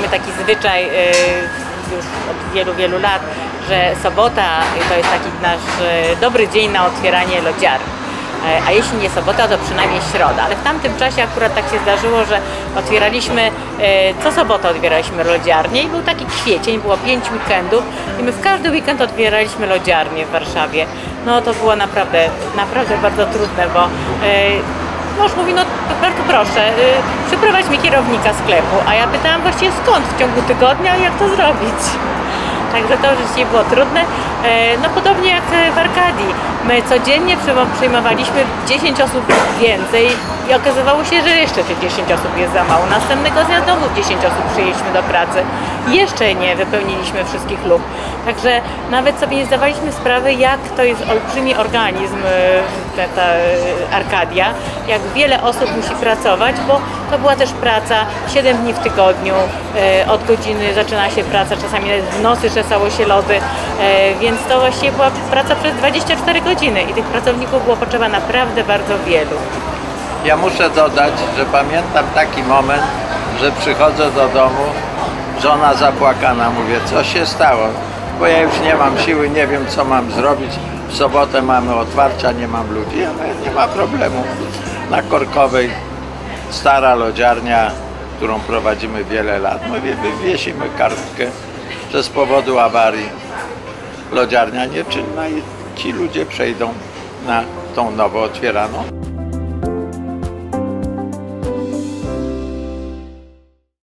taki zwyczaj y, już od wielu, wielu lat, że sobota to jest taki nasz y, dobry dzień na otwieranie lodziarni. E, A jeśli nie sobota, to przynajmniej środa. Ale w tamtym czasie akurat tak się zdarzyło, że otwieraliśmy, co sobotę otwieraliśmy lodziarnię i był taki kwiecień, było pięć weekendów i my w każdy weekend otwieraliśmy lodziarnię w Warszawie. No to było naprawdę, naprawdę bardzo trudne, bo mąż mówi, no bardzo proszę, e, przyprowadź mi kierownika sklepu, a ja pytałam właściwie skąd w ciągu tygodnia, jak to zrobić. Także to rzeczywiście było trudne. E, No podobnie jak w Arkadii. My codziennie przyjmo- przyjmowaliśmy 10 osób więcej i okazywało się, że jeszcze tych 10 osób jest za mało. Następnego dnia znowu 10 osób przyjęliśmy do pracy. Jeszcze nie wypełniliśmy wszystkich luk. Także nawet sobie nie zdawaliśmy sprawy, jak to jest olbrzymi organizm, e, ta, ta e, Arkadia, jak wiele osób musi pracować, bo to była też praca 7 dni w tygodniu, e, od godziny zaczyna się praca, czasami nawet w nocy czesało się lody, więc to właściwie była praca przez 24 godziny i tych pracowników było potrzeba naprawdę bardzo wielu. Ja muszę dodać, że pamiętam taki moment, że przychodzę do domu, żona zapłakana, mówię, co się stało? Bo ja już nie mam siły, nie wiem co mam zrobić. W sobotę mamy otwarcia, nie mam ludzi. Ja nie ma problemu. Na Korkowej stara lodziarnia, którą prowadzimy wiele lat. Mówię, wywiesimy kartkę, że z powodu awarii lodziarnia nieczynna i ci ludzie przejdą na tą nowo otwieraną.